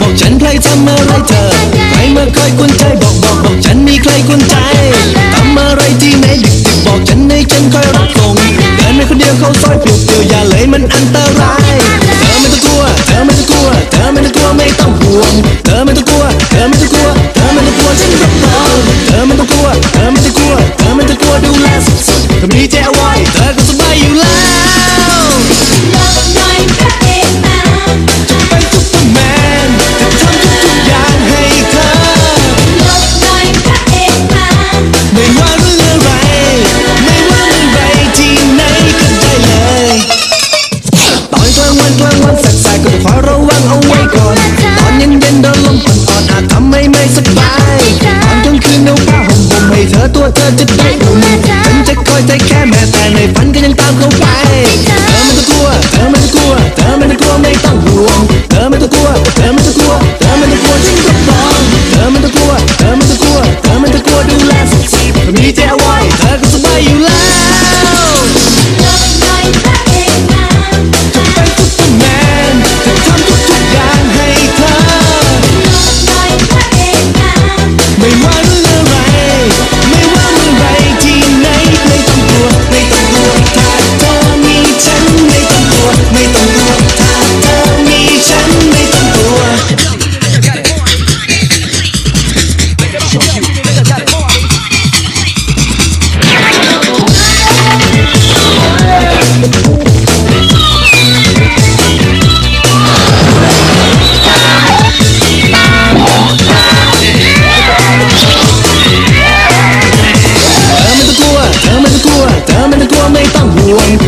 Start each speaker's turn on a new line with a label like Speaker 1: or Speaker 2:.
Speaker 1: บอกฉันใครทำอะไรเธอ ใครมาคอยกวนใจบอกบอกบอกฉันมีใครกวนใจทำอะไรที่ไหนดึกดึกบอกฉันให้ฉันคอยรับส่งเดินไปคนเดียวเขาซอยปลุกเดียวอย่าเลยมันอันตร anyone